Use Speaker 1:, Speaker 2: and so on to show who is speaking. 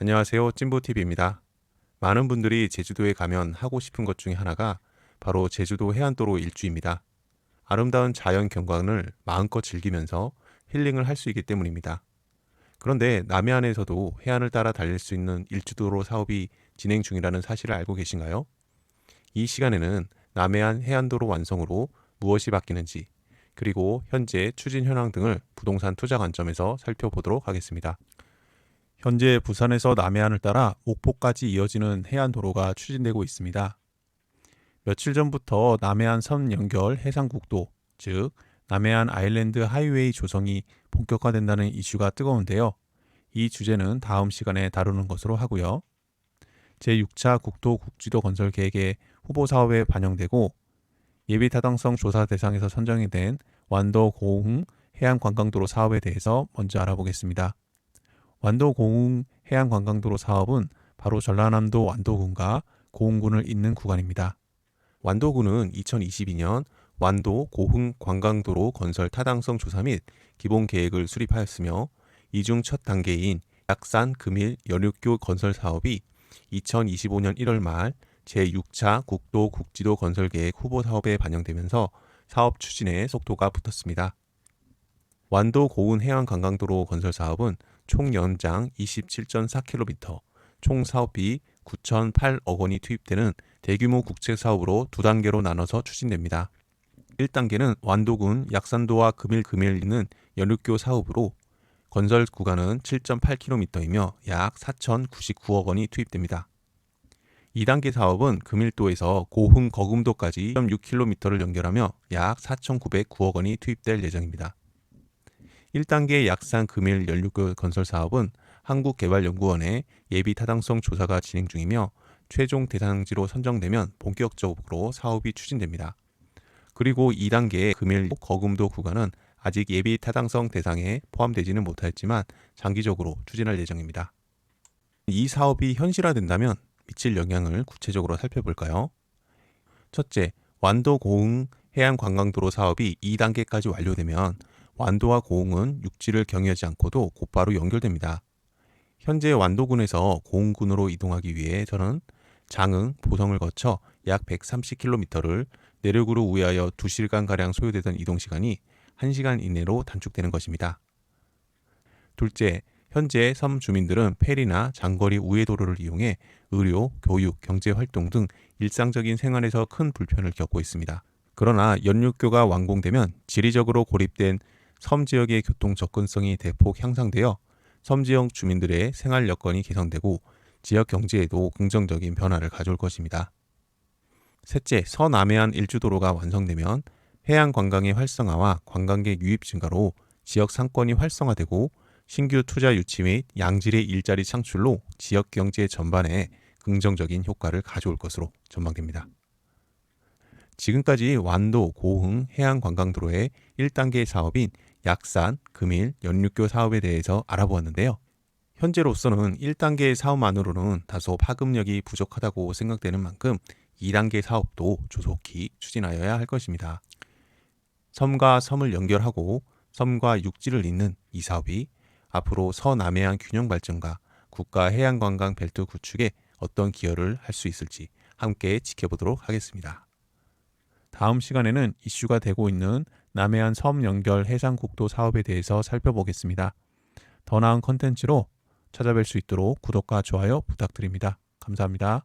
Speaker 1: 안녕하세요. 찐보TV입니다. 많은 분들이 제주도에 가면 하고 싶은 것 중에 하나가 바로 제주도 해안도로 일주입니다. 아름다운 자연 경관을 마음껏 즐기면서 힐링을 할 수 있기 때문입니다. 그런데 남해안에서도 해안을 따라 달릴 수 있는 일주도로 사업이 진행 중이라는 사실을 알고 계신가요? 이 시간에는 남해안 해안도로 완성으로 무엇이 바뀌는지, 그리고 현재 추진 현황 등을 부동산 투자 관점에서 살펴보도록 하겠습니다. 현재 부산에서 남해안을 따라 옥포까지 이어지는 해안 도로가 추진되고 있습니다. 며칠 전부터 남해안 선 연결 해상국도, 즉 남해안 아일랜드 하이웨이 조성이 본격화된다는 이슈가 뜨거운데요. 이 주제는 다음 시간에 다루는 것으로 하고요. 제6차 국도 국지도 건설 계획의 후보 사업에 반영되고 예비 타당성 조사 대상에서 선정이 된 완도 고흥 해안 관광도로 사업에 대해서 먼저 알아보겠습니다. 완도 고흥 해안 관광도로 사업은 바로 전라남도 완도군과 고흥군을 잇는 구간입니다. 완도군은 2022년 완도 고흥 관광도로 건설 타당성 조사 및 기본 계획을 수립하였으며 이중 첫 단계인 약산 금일 연육교 건설 사업이 2025년 1월 말 제6차 국도 국지도 건설 계획 후보 사업에 반영되면서 사업 추진에 속도가 붙었습니다. 완도 고운 해안 관광도로 건설 사업은 총 연장 27.4km, 총 사업비 9,008억 원이 투입되는 대규모 국책 사업으로 두 단계로 나눠서 추진됩니다. 1단계는 완도군 약산도와 금일 금일 있는 연육교 사업으로 건설 구간은 7.8km이며 약 4,099억 원이 투입됩니다. 2단계 사업은 금일도에서 고흥 거금도까지 1.6km를 연결하며 약 4,909억 원이 투입될 예정입니다. 1단계 약산 금일 연료교 건설 사업은 한국개발연구원의 예비 타당성 조사가 진행 중이며 최종 대상지로 선정되면 본격적으로 사업이 추진됩니다. 그리고 2단계 금일 거금도 구간은 아직 예비 타당성 대상에 포함되지는 못하였지만 장기적으로 추진할 예정입니다. 이 사업이 현실화된다면 미칠 영향을 구체적으로 살펴볼까요? 첫째, 완도 고흥 해안 관광도로 사업이 2단계까지 완료되면 완도와 고흥은 육지를 경유하지 않고도 곧바로 연결됩니다. 현재 완도군에서 고흥군으로 이동하기 위해 저는 장흥, 보성을 거쳐 약 130km를 내륙으로 우회하여 2시간가량 소요되던 이동시간이 1시간 이내로 단축되는 것입니다. 둘째, 현재 섬 주민들은 페리나 장거리 우회도로를 이용해 의료, 교육, 경제활동 등 일상적인 생활에서 큰 불편을 겪고 있습니다. 그러나 연륙교가 완공되면 지리적으로 고립된 섬 지역의 교통 접근성이 대폭 향상되어 섬 지역 주민들의 생활 여건이 개선되고 지역 경제에도 긍정적인 변화를 가져올 것입니다. 셋째, 서남해안 일주도로가 완성되면 해안 관광의 활성화와 관광객 유입 증가로 지역 상권이 활성화되고 신규 투자 유치 및 양질의 일자리 창출로 지역 경제 전반에 긍정적인 효과를 가져올 것으로 전망됩니다. 지금까지 완도, 고흥, 해안 관광도로의 1단계 사업인 약산, 금일, 연륙교 사업에 대해서 알아보았는데요. 현재로서는 1단계 사업만으로는 다소 파급력이 부족하다고 생각되는 만큼 2단계 사업도 조속히 추진하여야 할 것입니다. 섬과 섬을 연결하고 섬과 육지를 잇는 이 사업이 앞으로 서남해안 균형 발전과 국가 해양 관광 벨트 구축에 어떤 기여를 할 수 있을지 함께 지켜보도록 하겠습니다. 다음 시간에는 이슈가 되고 있는 남해안 섬 연결 해상국도 사업에 대해서 살펴보겠습니다. 더 나은 컨텐츠로 찾아뵐 수 있도록 구독과 좋아요 부탁드립니다. 감사합니다.